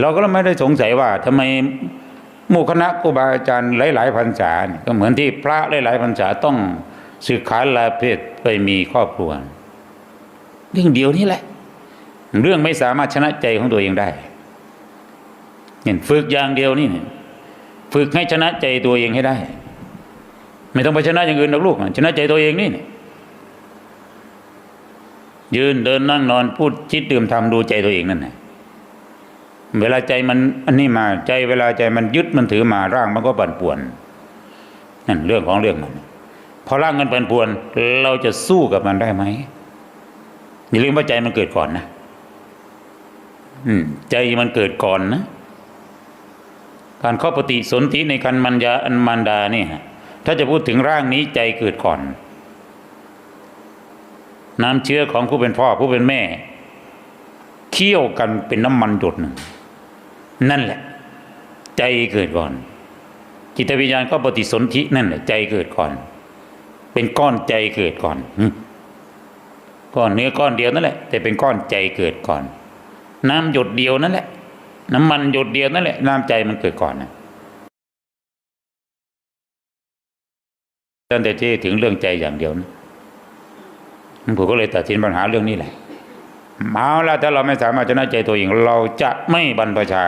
เราก็ไม่ได้สงสัยว่าทำไมหมู่คณะครูบาอาจารย์หลาย ๆพรรษาเนี่ยก็เหมือนที่พระหลาย ๆพรรษาต้องสึกขาลาเพศไปมีครอบครัว เรื่องเดียวนี่แหละ เรื่องไม่สามารถชนะใจของตัวเองได้เนี่ยฝึกอย่างเดียวนี่เนี่ยฝึกให้ชนะใจตัวเองให้ได้ ไม่ต้องไปชนะอย่างอื่นหรอกลูกชนะใจตัวเองนี่เนี่ยยืนเดินนั่งนอนพูดคิดดื่มทำดูใจตัวเองนั่นแหละ เวลาใจมันอันนี้มาใจเวลาใจมันยึดมันถือมาร่างมันก็ปั่นป่วนนั่นเรื่องของเรื่องมันพอร่างมันปั่นป่วน เราจะสู้กับมันได้ไหมอย่าลืมว่าใจมันเกิดก่อนนะอืม ใจมันเกิดก่อนนะการเข้าปฏิสนธิในคันมันยาอันมันดาเนี่ยถ้าจะพูดถึงร่างนี้ใจเกิดก่อน น้ำเชื้อของผู้เป็นพ่อผู้เป็นแม่เคี่ยวกันเป็นน้ำมันหยดหนึ่ง นั่นแหละ ใจเกิดก่อน จิตวิญญาณก็ปฏิสนธินั่นแหละใจเกิดก่อน เป็นก้อนใจเกิดก่อนก้อนเนื้อก้อนเดียวนั่นแหละ แต่เป็นก้อนใจเกิดก่อน น้ำหยดเดียวนั่นแหละ น้ำมันหยดเดียวนั่นแหละน้ำใจมันเกิดก่อนนะตั้งแต่ที่ถึงเรื่องใจอย่างเดียวนะผมก็เลยตัดสินปัญหาเรื่องนี้แหละเอาละถ้าเราไม่สามารถชนะใจตัวเอง เราจะไม่บรรพชา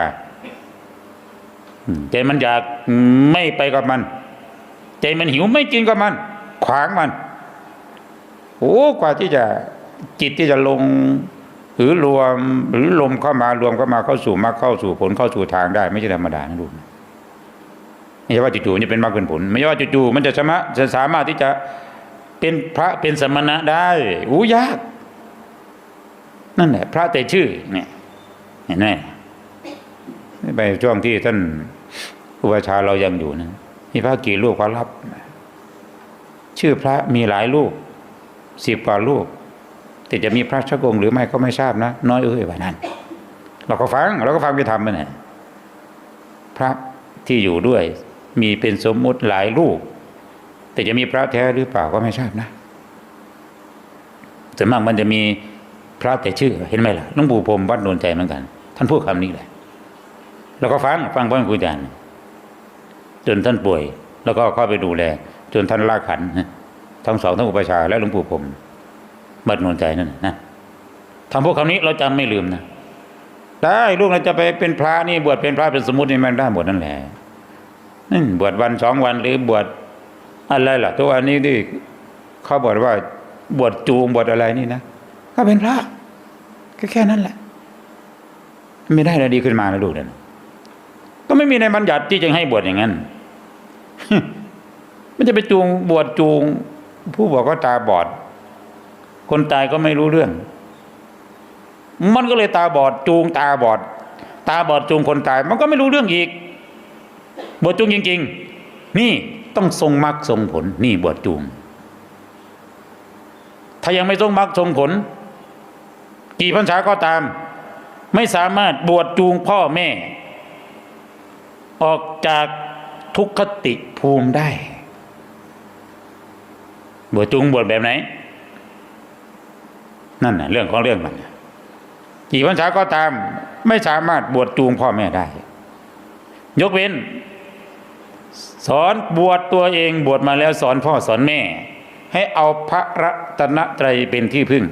ใจมันอยากไม่ไปกับมัน ใจมันหิวไม่กินกับมัน ขวางมันโอ้กว่าที่จะจิตที่จะลง หรือรวมหรือลมเข้ามารวมเข้ามาเข้าสู่มรรคเข้าสู่ผลเข้าสู่ทางได้ ไม่ใช่ธรรมดานะลูกนไม่ใช่ว่าจู่ๆจะเป็นมรรคเป็นผล ไม่ใช่ว่าจู่ๆมันจะสามารถจะสามารถที่จะเป็นพระเป็นสมณะได้อู้ยาก นั่นแหละ พระแต่ชื่อเนี่ยเห็นไหมไปช่วงที่ท่าน อุปชาย์เรายังอยู่นะมีพระกี่รูปเขารับ ชื่อพระมีหลายรูปสิบกว่ารูปแต่จะมีพระชกงหรือไม่ก็ไม่ทราบนะ น้อยเอ้ยว่านั้น เราก็ฟัง เราก็ฟังไปทำไปนะพระที่อยู่ด้วย มีเป็นสมมุติหลายรูป แต่จะมีพระแท้หรือเปล่าก็ไม่ทราบนะส่วนมากมันจะมีพระแต่ชื่อ เห็นไหมล่ะหลวงปู่พรมวัดโนนใจเหมือนกัน ท่านพูดคำนี้แหละเราก็ฟังฟังพระครูอาจารย์ จนท่านป่วย แล้วก็เข้าไปดูแล จนท่านลากขันทั้งสองทั้งอุปชาและหลวงปู่พรหมวัดโนนใจนั่นนะทำพวกคำนี้เราจำไม่ลืมนะได้ลูกเราจะไปเป็นพระนี่บวชเป็นพระเป็นสมมตินี่มันได้หมดนั่นแหละนั่บวชวันสองวันหรือบวชอะไรล่ะตัวอันนี้ที่เขาบอกว่าบวชจูงบวชอะไรนี่นะก็เป็นพระก็แค่นั้นแหละ ไม่ได้อะไรดีขึ้นมานะลูกเนี่ยก็ไม่มีในบัญญัติที่จะให้บวชอย่างนั้น มันจะไปจูงบวชจูง ผู้บอกว่าตาบอด คนตายก็ไม่รู้เรื่อง มันก็เลยตาบอดจูงตาบอด ตาบอดจูงคนตาย มันก็ไม่รู้เรื่องอีก บวชจูงจริง ๆ นี่ต้องทรงมรรคทรงผล นี่บวชจูง ถ้ายังไม่ทรงมรรคทรงผล กี่พรรษาก็ตาม ไม่สามารถบวชจูงพ่อแม่ ออกจาก ทุกขติภูมิได้ บวชจูงบวชแบบไหน นั่นน่ะเรื่องของเรื่องมันกี่พรรษาก็ตาม ไม่สามารถบวชจูงพ่อแม่ได้ ยกเว้น สอนบวชตัวเองบวชมาแล้วสอนพ่อสอนแม่ ให้เอาพระรัตนตรัยเป็นที่พึ่ง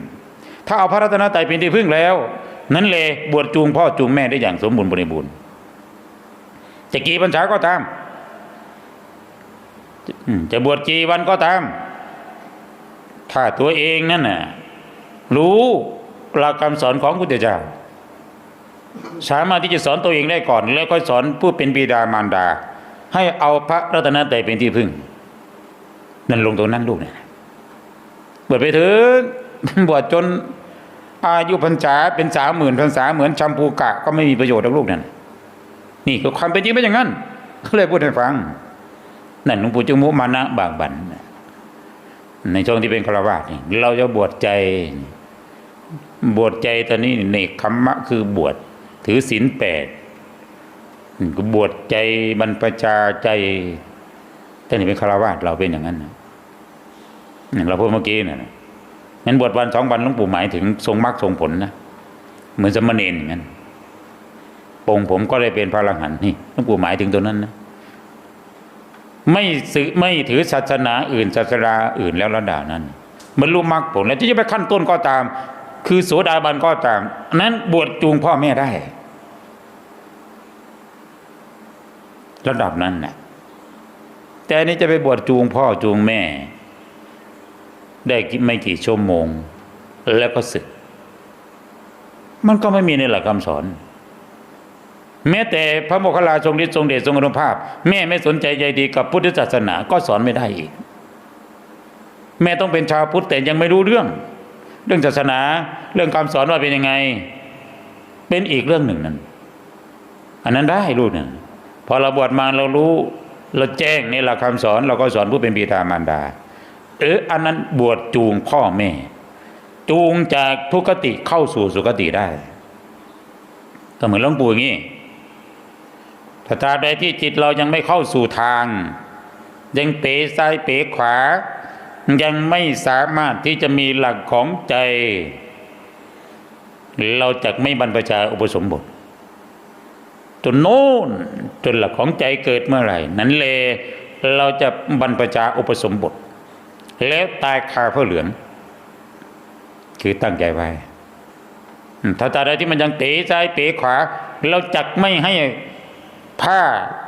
ถ้าเอาพระรัตนตรัยเป็นที่พึ่งแล้ว นั้นเลยบวชจูงพ่อจูงแม่ได้อย่างสมบูรณ์บริบูรณ์จะกี่พรรษาก็ตาม จะบวชกี่วันก็ตาม ถ้าตัวเองนั่นน่ะรู้หลักคำสอนของพุทธเจ้า สามารถที่จะสอนตัวเองได้ก่อน แล้วก็สอนผู้เป็นบิดามารดา ให้เอาพระรัตนตรัยเป็นที่พึ่ง นั่นลงตรงนั้นลูกเนี่ยบวชไปถึงบวชจนอายุพรรษาเป็นสามหมื่นพรรษาเหมือนชัมพูกะ ก็ไม่มีประโยชน์กับลูกนั่นนี่คือความเป็นจริงเป็นอย่างนั้นก็เลยพูดให้ฟัง นั่นหลวงปู่จุมุมานะบากบันในช่วงที่เป็นฆราวาสนี่เราจะบวชใจ บวชใจตอนนี้เนกขมมะคือบวชถือศีลแปดบวชใจบรรพชาใจท่านนี่เป็นฆราวาสเราเป็นอย่างนั้นนี่เราพูดเมื่อกี้นะงั้นบวชวันสองวันหลวงปู่หมายถึงทรงมรรคทรงผลนะเหมือนสมณเณรอย่างนั้นปงผมก็ได้เป็นพระอรหันต์นี่หลวงปู่หมายถึงตัวนั้นนะ ไม่สือไม่ถือศาสนาอื่น ศาสนาอื่นแล้วระดับนั้นมันรู้มรรคผลแล้วที่จะไปขั้นต้นก็ตาม คือโสดาบันก็ตาม นั้นบวชจูงพ่อแม่ได้ ระดับนั้นนะแต่นนี้จะไปบวชจูงพ่อจูงแม่ ได้ไม่กี่ชั่วโมง แล้วก็ศึก มันก็ไม่มีในหลักคำสอน แม้แต่พระโมคคัลลาทรงฤทธิ์ทรงเดชทรงอนุภาพ แม่ไม่สนใจใยดีกับพุทธศาสนาก็สอนไม่ได้อีก แม่ต้องเป็นชาวพุทธแต่ยังไม่รู้เรื่อง เรื่องศาสนาเรื่องคำสอนว่าเป็นยังไง เป็นอีกเรื่องหนึ่งนั้น อันนั้นได้รู้เนี่ยพอเราบวชมาเรารู้ เราแจ้งในหลักคำสอน เราก็สอนผู้เป็นบิดามารดา เอออันนั้นบวชจูงพ่อแม่ จูงจากทุกขติเข้าสู่สุคติได้ก็เหมือนหลวงปู่อย่างนี้ ถ้าตราบใดที่จิตเรายังไม่เข้าสู่ทาง ยังเป๋ซ้ายเป๋ขวา ยังไม่สามารถที่จะมีหลักของใจ เราจะไม่บรรพชาอุปสมบทจนโน้นจนหลักของใจเกิดเมื่อไหร่ นั้นเลยเราจะบรรพชาอุปสมบท แล้วตายคาพระเหลือง คือตั้งใจไว้ถ้าตาใดที่มันยังเป๋ซ้ายเป๋ขวา เราจักไม่ให้ ผ้า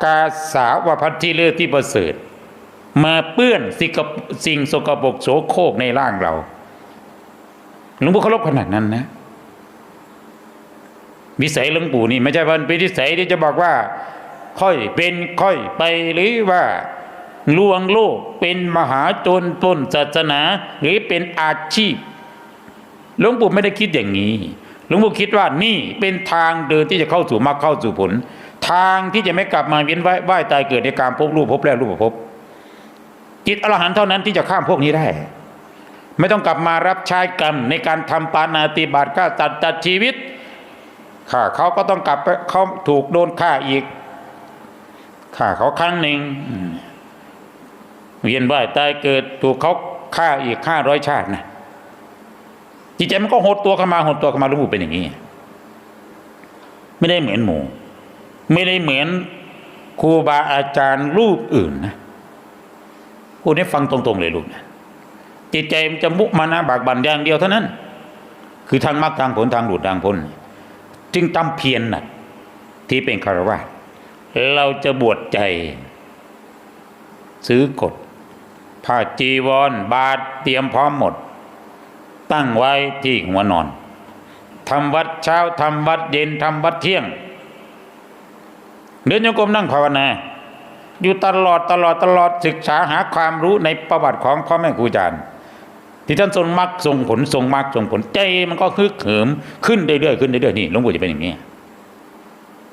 กาสาวพัดที่เลือที่ประเสริฐ มาเปื้อนสิ่งสิ่งสกปรกโสโครกในร่างเราหลวงปู่เคารพขนาดนั้นนะวิสัยหลวงปู่นี่ไม่ใช่วันเป็นวิสัยที่จะบอกว่า ค่อยเป็นค่อยไปหรือว่าลวงโลกเป็นมหาโจรปล้นศาสนา หรือเป็นอาชีพหลวงปู่ไม่ได้คิดอย่างนี้หลวงปู่คิดว่านี่เป็นทางเดินที่จะเข้าสู่มรรคเข้าสู่ผล ทางที่จะไม่กลับมาเวียนว่ายว่าตายเกิดในการพบรูปพบแล้วรูปพบจิตอรหันต์เท่านั้นที่จะข้ามพวกนี้ได้ ไม่ต้องกลับมารับใช้กรรมในการทำปานาติบาตฆ่าตัดตัดชีวิตฆ่าเขาก็ต้องกลับเขาถูกโดนฆ่าอีกฆ่าเขาครั้งหนึ่งเวียนว่ายตายเกิดถูกเขาฆ่าอีกห้าร้อยชาตินะจิตใจมันก็หดตัวเข้ามาหดตัวเข้ามารู้เป็นอย่างนี้ ไม่ได้เหมือนหมู ไม่ได้เหมือนครูบาอาจารย์รูปอื่นนะพูดให้ฟังตรงๆเลยลูกนะจิตใจมันจะมุมานะบากบั่นอย่างเดียวเท่านั้น คือทางมรรคทางผลทางหลุดทางพ้นจึงตำเพียรนะที่เป็นคารวะเราจะบวชใจ ซื้อกฎผ้าจีวร บาทเตรียมพร้อมหมด ตั้งไว้ที่หัวนอนทำวัดเช้าทำวัดเย็นทำวัดเที่ยง เดินโยกมนั่งภาวนา อยู่ตลอดตลอดตลอดศึกษาหาความรู้ในประวัติของพ่อแม่ครูอาจารย์ ที่ท่านทรงมรรคทรงผลทรงมรรคทรงผลใจมันก็คึกเหิมขึ้นเรื่อยๆขึ้นเรื่อยๆนี่หลวงปู่จะเป็นอย่างนี้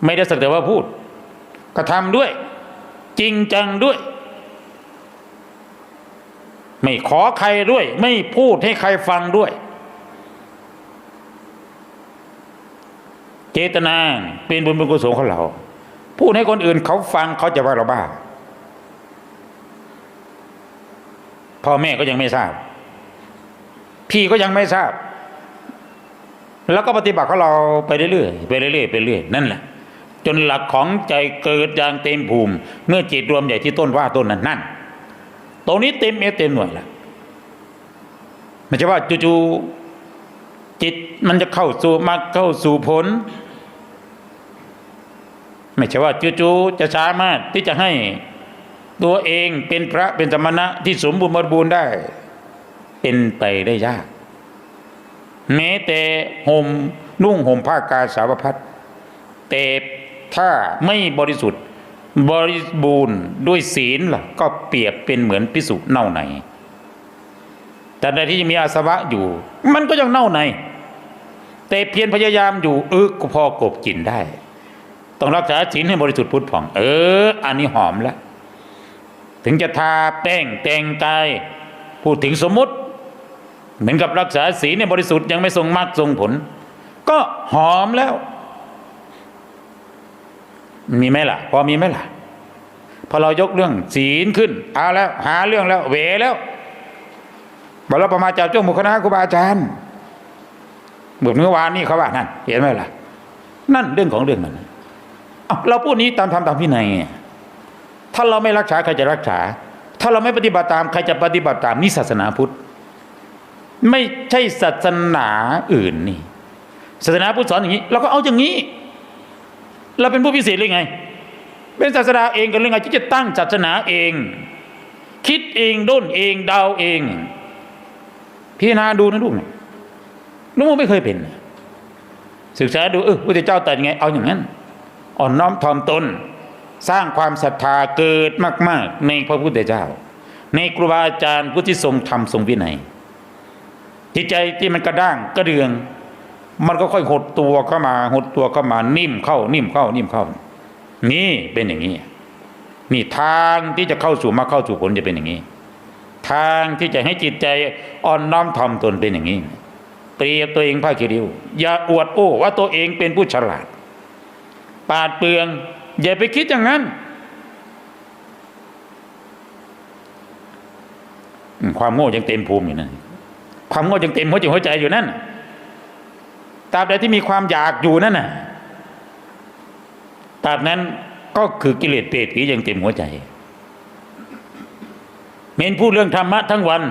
ไม่ได้สักแต่ว่าพูดกระทำด้วย จริงจังด้วย ไม่ขอใครด้วย ไม่พูดให้ใครฟังด้วย เจตนาเป็นบุญบุญกุศลของเรา พูดให้คนอื่นเขาฟังเขาจะว่าเราบ้าพ่อแม่ก็ยังไม่ทราบ พี่ก็ยังไม่ทราบ แล้วก็ปฏิบัติของเราไปเรื่อยๆไปเรื่อยๆไปเรื่อยนั่นแหละ จนหลักของใจเกิดอย่างเต็มภูมิ เมื่อจิตรวมใหญ่ที่ต้นว่าต้นนั้นนั่นตรงนี้เต็มเอเต็มหน่วยแล้วไม่ใช่ว่าจู่ๆจิตมันจะเข้าสู่มรรคเข้าสู่ผล ไม่ใช่ว่าจู่ๆจะสามารถที่จะให้ตัวเองเป็นพระเป็นสมณะที่สมบูรณ์บริบูรณ์ได้ เป็นไปได้ยาก แม้แต่ห่มนุ่งห่มผ้ากาสาวพัดแต่ถ้าไม่บริสุทธิ์บริบูรณ์ด้วยศีลล่ะ ก็เปรียบเป็นเหมือนพิสุเน่าในแต่ในที่มีอาสวะอยู่ มันก็ยังเน่าใน แต่เพียรพยายามอยู่เออก็พอกบกินได้ ต้องรักษาศีลให้บริสุทธิ์พุทธผ่อง เออ อันนี้หอมแล้ว ถึงจะทาแป้งแต่งกายพูดถึงสมมติ เหมือนกับรักษาศีลเนี่ยบริสุทธิ์ยังไม่ทรงมรรคทรงผล ก็หอมแล้ว มีไหมล่ะ พอมีไหมล่ะ พอเรายกเรื่องศีลขึ้นเอาแล้ว หาเรื่องแล้วเวแล้วบอกเราประมาจากเจ้าหมู่คณะครูบาอาจารย์เมื่อเมื่อวานนี้เขาว่านั่นเห็นไหมล่ะ นั่นเรื่องของเรื่องนั้น เราพูดนี้ตามธรรมตามพินัยถ้าเราไม่รักษาใครจะรักษา ถ้าเราไม่ปฏิบัติตามใครจะปฏิบัติตามนี่ศาสนาพุทธ ไม่ใช่ศาสนาอื่นนี่ ศาสนาพุทธสอนอย่างนี้เราก็เอาอย่างนี้ เราเป็นผู้พิเศษหรือไง เป็นศาสดาเองกันหรือไงที่จะตั้งศาสนาเอง คิดเองด้นเองเดาเอง พิจารณาดูนะลูกนะลูกไม่เคยเป็น ศึกษาดูเออพระเจ้าตรัสยังไง เอาอย่างนั้น อ่อนน้อมถ่อมตน สร้างความศรัทธาเกิดมาก ๆ ในพระพุทธเจ้า ในครูบาอาจารย์ผู้ที่ทรงธรรมทรงวินัยจิตใจที่มันกระด้างกระเดือง มันก็ค่อยหดตัวเข้ามาหดตัวเข้ามานิ่มเข้า นิ่มเข้า นิ่มเข้า นี่เป็นอย่างนี้นี่ทางที่จะเข้าสู่มาเข้าสู่ผลจะเป็นอย่างนี้ ทางที่จะให้จิตใจอ่อนน้อมถ่อมตนเป็นอย่างนี้ เปรียบตัวเองผ้าคีริ้วอย่าอวดโอ้ว่าตัวเองเป็นผู้ฉลาด ปาดเปลือง อย่าไปคิดอย่างนั้น ความโง่ยังเต็มภูมิอยู่นั่นความโง่ยังเต็มหัวใจหัวใจอยู่นั่นตราบใดที่มีความอยากอยู่นั่นน่ะตราบนั้นก็คือกิเลสเปรตผียังเต็มหัวใจเมนพูดเรื่องธรรมะทั้งวัน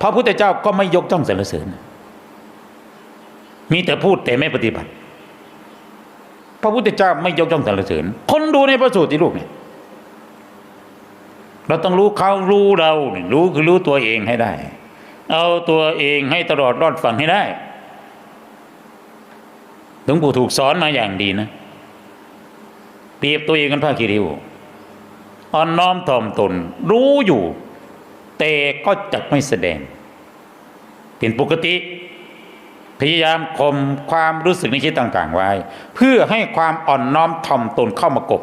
พระพุทธเจ้าก็ไม่ยกจ้องสรรเสริญ มีแต่พูดแต่ไม่ปฏิบัติ พระพุทธเจ้าไม่ยกย่องสรรเสริญ คนดูในพระสูตรที่ลูกเนี่ยเราต้องรู้เขารู้เราเนี่ยรู้คือรู้ตัวเองให้ได้ เอาตัวเองให้ตลอดรอดฝั่งให้ได้หลวงปู่ถูกสอนมาอย่างดีนะเปรียบตัวเองกันผ้าคีริวอ่อนน้อมถ่อมตน รู้อยู่ แต่ก็จะไม่แสดง เป็นปกติ พยายามข่มความรู้สึกในคิดต่าง ๆ ไว้ เพื่อให้ความอ่อนน้อมถ่อมตนเข้ามากบ